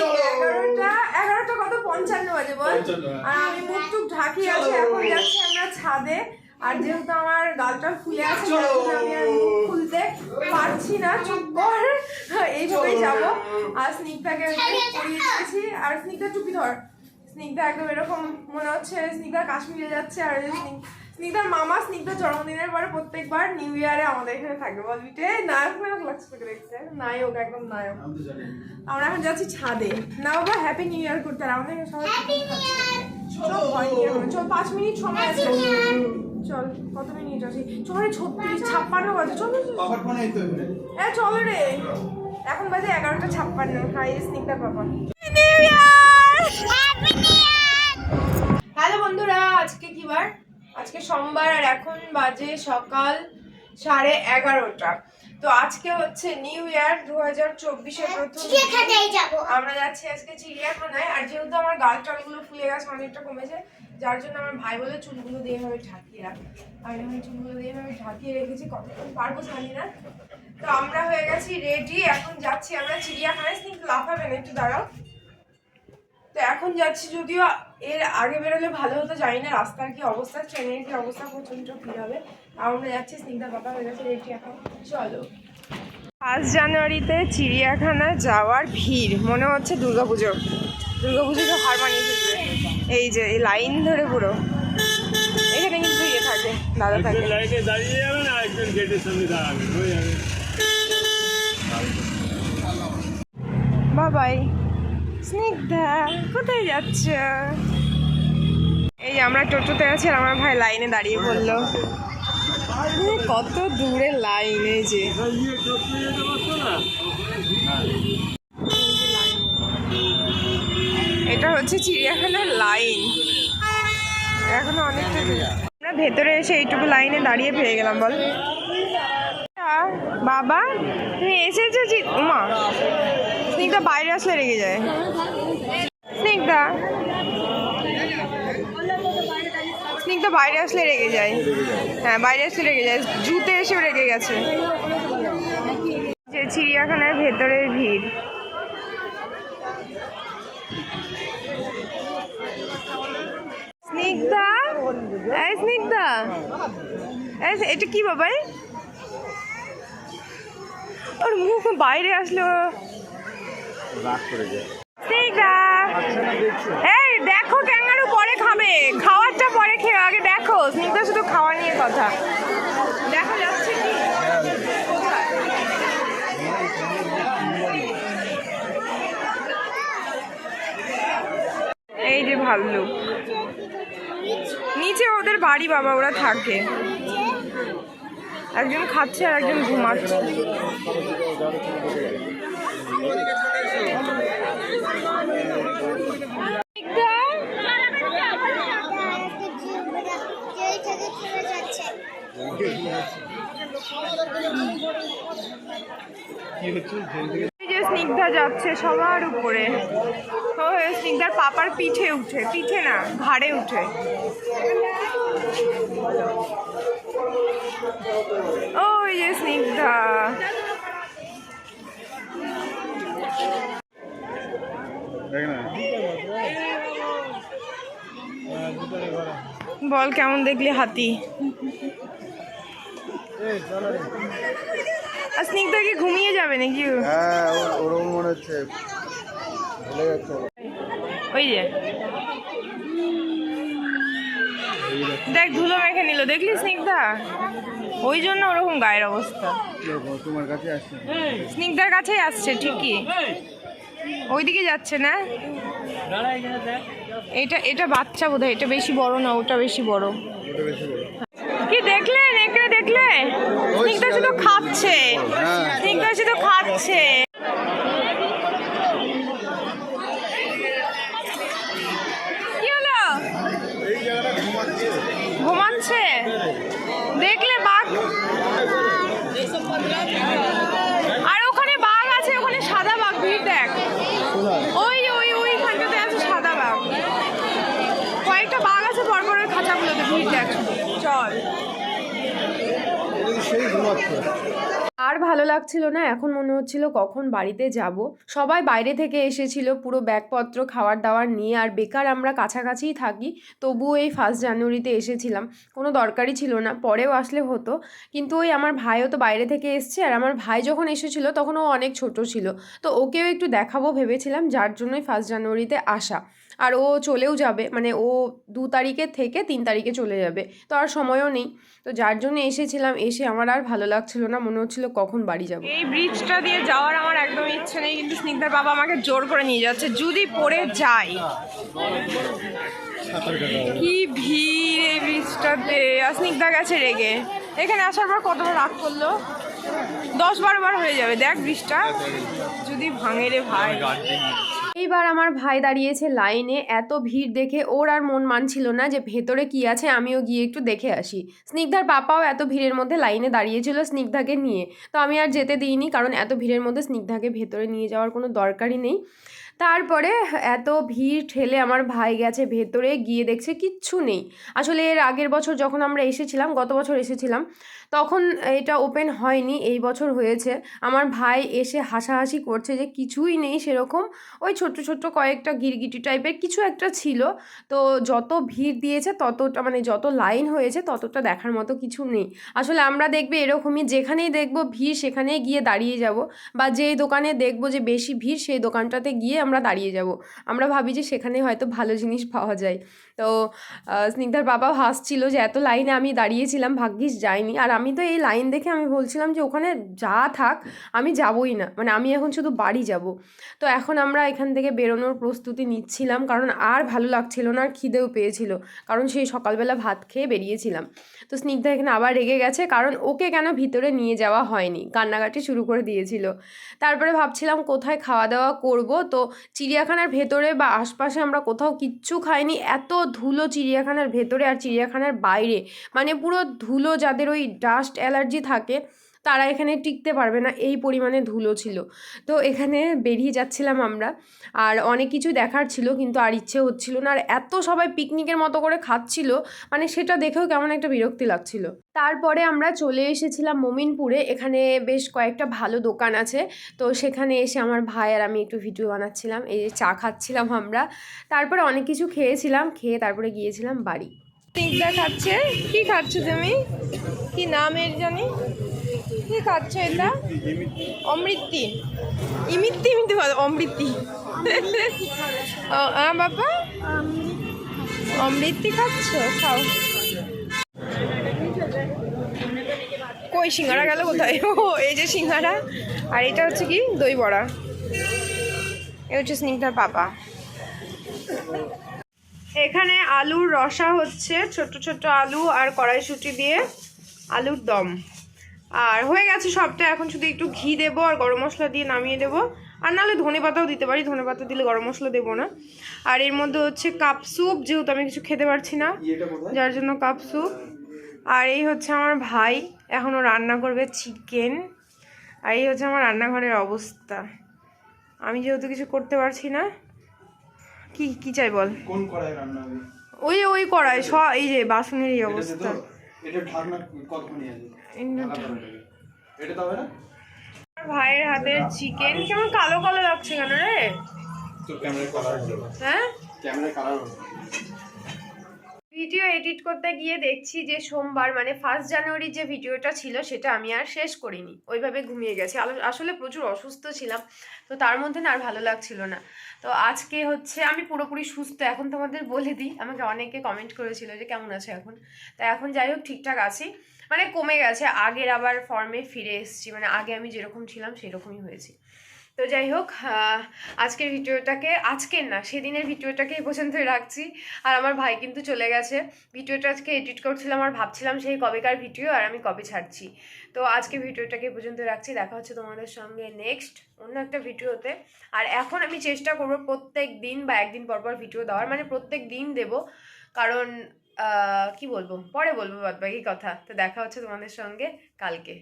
ঘড়িতে এগারোটা এগারোটা কত? পঞ্চান্ন বাজে বল। হ্যাঁ। আর আমি মুখ টুক ঢাকি আছে এখন যাচ্ছি আমরা ছাদে। আর যেহেতু আমার গালটা ফুলে আছে আমি আর মুখ খুলতে পারছি না চুপ কর। এইভাবেই যাব। আর স্নিগ্ধাকে পরিয়ে দিয়েছি। আর স্নিগ্ধা চুপি ধর। স্নিগ্ধা একদম এরকম মনে হচ্ছে স্নিগ্ধা কাশ্মীরে যাচ্ছে আর স্নিগ্ধার মামা স্নিগ্ধার জন্মদিনের পরে প্রত্যেকবার নিউ ইয়ারে আমাদের এখানে থাকে বলবি নায়ক নায়ক লাগছে তোকে দেখতে। নায়ক একদম নায়ক। আমরা এখন যাচ্ছি ছাদে। না বাবা হ্যাপি নিউ ইয়ার করতে আর আমাদের সবাই চল ভয় নিয়ে। চল পাঁচ মিনিট সময় আছে। চল কত মিনিট আছে? চল রে ছত্রিশ ছাপ্পান্ন বাজে। চল এ চল রে। এখন বাজে এগারোটা ছাপ্পান্ন। হাই স্নিগ্ধার বাবা হ্যালো বন্ধুরা আজকে কি বার? আজকে সোমবার আর এখন বাজে সকাল সাড়ে এগারোটা। তো আজকে হচ্ছে নিউ ইয়ার দু হাজার চব্বিশের প্রথম চিড়িয়াখানায় আমরা যাচ্ছি আজকে চিড়িয়াখানায় আর যেহেতু আমার গাল টালগুলো ফুলে গেছে অনেকটা কমেছে যার জন্য আমার ভাই বলে চুলগুলো দিয়ে এভাবে ঢাকিয়ে রাখ। আমি চুলগুলো দিয়ে এভাবে ঢাকিয়ে রেখেছি কতক্ষণ পারব জানি না। তো আমরা হয়ে গেছি রেডি এখন যাচ্ছি আমরা চিড়িয়াখানায়। কিন্তু লাফাবেন একটু দাঁড়াও। তো এখন যাচ্ছি যদিও এর আগে বেরোলে ভালো হতো জানি না রাস্তার কি অবস্থা ট্রেনের কি অবস্থা প্রচণ্ড ভিড় হবে। আমরা যাচ্ছি স্নিগ্ধা বাবা হয়ে গেছে রেডি এখন। চলো। পাঁচ জানুয়ারিতে চিড়িয়াখানা যাওয়ার ভিড় মনে হচ্ছে দুর্গাপুজো। দুর্গাপুজোকে হার মানিয়ে ফেলবে। এই যে এই লাইন ধরে পুরো। এখানে কিন্তু ইয়ে থাকে দাদা থাকে। লাইনে দাঁড়িয়ে যাবেন আর একজন গেটের সামনে দাঁড়াবেন হয়ে যাবে। বাবাই। স্নিগ্ধা, কোথায় যাচ্ছ? এই আমরা টোটোতে আছি আর আমার ভাই লাইনে দাঁড়িয়ে পড়ল কত দূরে লাইন যে। এটা হচ্ছে চিড়িয়াখানার লাইন। এখনও অনেকটা। আমরা ভেতরে এসে এইটুকু লাইনে দাঁড়িয়ে পেয়ে গেলাম, বল। বাবা, তুমি এসেছ উমা। স্নিগ্ধা বাইরে আসলে রেগে যায়। স্নিগ্ধা। স্নিগ্ধা বাইরে আসলে রেগে যায়। হ্যাঁ বাইরে আসলে রেগে যায়। জুতে এসেও রেগে গেছে। যে চিড়িয়াখানার ভেতরের ভিড়। স্নিগ্ধা? এই স্নিগ্ধা। এটা কি বাবাই ওর মুখ বাইরে আসলো। এই, দেখো ক্যাঙ্গারু পরে খাবে। খাওয়ারটা পরে খেয়ে, আগে দেখো। স্নিগ্ধা শুধু খাওয়া নিয়ে কথা। দেখা, যাচ্ছে কি? এই যে ভাল্লুক। নিচে ওদের বাড়ি বাবা, ওরা থাকে। একজন খাচ্ছে আর একজন ঘুমাচ্ছে। স্নিগ্ধা, যাচ্ছে সবার উপরে। ও স্নিগ্ধার পাপার পিঠে উঠে পিঠে না ঘাড়ে উঠে ওই যে স্নিগ্ধা বল কেমন দেখলি হাতি? আর স্নিগ্ধা কি ঘুমিয়ে যাবে নাকি? হ্যাঁ ওরকম মনে হচ্ছে। ভুলে যাচ্ছে ওই যে। দেখ ধুলো মেখে নিল। দেখলি স্নিগ্ধা? ওই জন্য ওরকম গায়ের অবস্থা। দেখো, তোমার কাছে আসছে। স্নিগ্ধার কাছেই আসছে ঠিকই। ওইদিকে যাচ্ছে না? এটা এটা বাচ্চা বোধ এটা বেশি বড় না ওটা বেশি বড়। কি দেখলেন? এখানে দেখলে স্নিগ্ধা শুধু খাচ্ছে। হ্যাঁ। স্নিগ্ধা শুধু খাচ্ছে কি হলো এই জায়গাটা ঘুমাচ্ছে ঘুমাচ্ছে দেখলে বাঘ আর ওখানে বাঘ আছে ওখানে সাদা বাঘ ভিড় দেখ ওই ওই ওইখানটাতে আছে সাদা বাঘ কয়েকটা বাঘ আছে পরপর ওই চল। আর ভালো লাগছিল না, এখন মনে হচ্ছিল কখন বাড়িতে যাব। সবাই বাইরে থেকে এসেছিল, পুরো ব্যাগপত্র খাওয়ার দাওয়ার নিয়ে, আর বেকার আমরা কাছাকাছিই থাকি, তবুও এই ফার্স্ট জানুয়ারিতে এসেছিলাম। কোনো দরকারই ছিল না, পরেও আসলে হতো। কিন্তু ওই আমার ভাইও তো বাইরে থেকে এসছে, আর আমার ভাই যখন এসেছিল তখন ও অনেক ছোট ছিল। তো ওকেও একটু দেখাবো ভেবেছিলাম, যার জন্যই ফার্স্ট জানুয়ারিতে আসা। আর ও চলেও যাবে মানে ও দু তারিখের থেকে তিন তারিখে চলে যাবে, তো আর সময়ও নেই। তো যার জন্য এসেছিলাম, এসে আমার আর ভালো লাগছিল না, মনে হচ্ছিল কখন বাড়ি যাব। এই ব্রিজটা দিয়ে যাওয়ার আমার একদম ইচ্ছে নেই, কিন্তু স্নিগ্ধার বাবা আমাকে জোর করে নিয়ে যাচ্ছে, যদি পড়ে যাই। কি ভিড় এই ব্রিজটাতে আর স্নিগ্ধা গেছে রেগে। এখানে আসার পর কতবার রাগ করল? দশ বারো বার হয়ে যাবে, দেখ ব্রিজটা যদি ভাঙে রে ভাই। এইবার আমার ভাই দাঁড়িয়েছে লাইনে। এত ভিড় দেখে ওর আর মন মানছিল না যে ভেতরে কি আছে, আমিও গিয়ে একটু দেখে আসি। স্নিগ্ধার পাপাও এত ভিড়ের মধ্যে লাইনে দাঁড়িয়েছিল স্নিগ্ধাকে নিয়ে। তো আমি আর যেতে দিইনি, কারণ এত ভিড়ের মধ্যে স্নিগ্ধাকে ভেতরে নিয়ে যাওয়ার কোনো দরকারই নেই। তারপরে এত ভিড় ঠেলে আমার ভাই গেছে ভেতরে, গিয়ে দেখছে কিচ্ছু নেই। আসলে এর আগের বছর যখন আমরা এসেছিলাম, গত বছর এসেছিলাম, তখন এটা ওপেন হয়নি, এই বছর হয়েছে। আমার ভাই এসে হাসাহাসি করছে যে কিছুই নেই সেরকম। ওই ছোট্ট ছোট্ট কয়েকটা গিরগিটি টাইপের কিছু একটা ছিল। তো যত ভিড় দিয়েছে, ততটা মানে যত লাইন হয়েছে, ততটা দেখার মতো কিছু নেই। আসলে আমরা দেখবে এরকমই, যেখানেই দেখব ভিড়, সেখানেই গিয়ে দাঁড়িয়ে যাব। বা যেই দোকানে দেখব যে বেশি ভিড়, সেই দোকানটাতে গিয়ে আমরা দাঁড়িয়ে যাব। আমরা ভাবি যে সেখানে হয়তো ভালো জিনিস পাওয়া যায়। তো স্নিগ্ধার বাবা হাসছিল যে এত লাইনে আমি দাঁড়িয়েছিলাম, ভাগ্যিস যাইনি। আর আমি তো এই লাইন দেখে আমি বলছিলাম যে ওখানে যা থাক, আমি যাবই না। মানে আমি এখন শুধু বাড়ি যাব। তো এখন আমরা এখান থেকে বেরোনোর প্রস্তুতি নিচ্ছিলাম, কারণ আর ভালো লাগছিল না, আর খিদেও পেয়েছিল। কারণ সেই সকালবেলা ভাত খেয়ে বেরিয়েছিলাম। তো স্নিগ্ধা এখানে আবার রেগে গেছে, কারণ ওকে কেন ভিতরে নিয়ে যাওয়া হয়নি? কান্নাকাটি শুরু করে দিয়েছিল। তারপরে ভাবছিলাম কোথায় খাওয়া দাওয়া করব? তো চিড়িয়াখানার ভেতরে বা আশপাশে আমরা কোথাও কিচ্ছু খাইনি, এত ধুলো চিড়িয়াখানার ভেতরে আর চিড়িয়াখানার বাইরে। মানে পুরো ধুলো যাদের ওই ডাস্ট অ্যালার্জি থাকে তারা এখানে টিকতে পারবে না, এই পরিমাণে ধুলো ছিল। তো এখানে বেরিয়ে যাচ্ছিলাম আমরা। আর অনেক কিছু দেখার ছিল, কিন্তু আর ইচ্ছে হচ্ছিল না। আর এত সবাই পিকনিকের মতো করে খাচ্ছিল মানে সেটা দেখেও কেমন একটা বিরক্তি লাগছিল। তারপরে আমরা চলে এসেছিলাম মোমিনপুরে। এখানে বেশ কয়েকটা ভালো দোকান আছে। তো সেখানে এসে আমার ভাই আর আমি একটু ভিডিও বানাচ্ছিলাম। এই যে চা খাচ্ছিলাম আমরা। তারপরে অনেক কিছু খেয়েছিলাম, খেয়ে তারপরে গিয়েছিলাম বাড়ি। স্নিগ্ধা খাচ্ছে? কি খাচ্ছ তুমি? কি নাম এর জানি? কি খাচ্ছ এটা? অমৃতি। ইমিত্তি ইমিত্তি অমৃতি। আ বাবা? অমৃতি খাচ্ছ? খাও। কই সিঙ্গারা গেল কোথায়? ও এই যে সিঙ্গারা। আর এটা হচ্ছে কি? দই বড়া। এ হচ্ছে স্নিগ্ধার পাপা। এখানে আলুর রসা হচ্ছে ছোট ছোট আলু আর কড়াইশুঁটি দিয়ে আলুর দম। আর হয়ে গেছে সবটা এখন শুধু একটু ঘি দেবো আর গরম মশলা দিয়ে নামিয়ে দেবো। আর নাহলে ধনে পাতাও দিতে পারি ধনে পাতা দিলে গরম মশলা দেবো না। আর এর মধ্যে হচ্ছে কাপ স্যুপ যেহেতু আমি কিছু খেতে পারছি না যার জন্য কাপ স্যুপ। আর এই হচ্ছে আমার ভাই এখনও রান্না করবে চিকেন। আর এই হচ্ছে আমার রান্নাঘরের অবস্থা। আমি যেহেতু কিছু করতে পারছি না কি কি চাই বল? ওই ওই কড়াই স এই যে বাসনের এই অবস্থা। এটা ঢাকনা কতক্ষণই আছে এটা তো হবে না? আমার ভাইয়ের হাতের চিকেন কেমন কালো কালো লাগছে কেন রে? তোর ক্যামেরার কালার হ্যাঁ? ক্যামেরার কালার ভিডিও এডিট করতে গিয়ে দেখছি যে সোমবার মানে ফার্স্ট জানুয়ারি যে ভিডিওটা ছিল, সেটা আমি আর শেষ করিনি। ওইভাবে ঘুমিয়ে গেছি। আসলে প্রচুর অসুস্থ ছিলাম, তো তার মধ্যে না আর ভালো লাগছিল না। তো আজকে হচ্ছে আমি পুরোপুরি সুস্থ, এখন তোমাদের বলে দিই। আমাকে অনেকে কমেন্ট করেছিল যে, কেমন আছে এখন? তা এখন যাই হোক, ঠিকঠাক আছি। মানে কমে গেছে, আগের আবার ফর্মে ফিরে এসেছি। মানে আগে আমি যেরকম ছিলাম, সেরকমই হয়েছি। তো যাই হোক আজকের ভিডিওটাকে, আজকের না, সেদিনের ভিডিওটাকে এই পর্যন্তই রাখছি। আর আমার ভাই কিন্তু চলে গেছে। ভিডিওটা আজকে এডিট করছিলাম আর ভাবছিলাম সেই কবেকার ভিডিও আর আমি কবে ছাড়ছি। তো আজকে ভিডিওটাকে এই পর্যন্ত রাখছি। দেখা হচ্ছে তোমাদের সঙ্গে নেক্সট অন্য একটা ভিডিওতে। আর এখন আমি চেষ্টা করব প্রত্যেক দিন বা একদিন পর পর ভিডিও দেওয়ার। মানে প্রত্যেক দিন দেবো। কারণ কি বলব? পরে বলব বাদবাকি কথা। তো দেখা হচ্ছে তোমাদের সঙ্গে কালকে।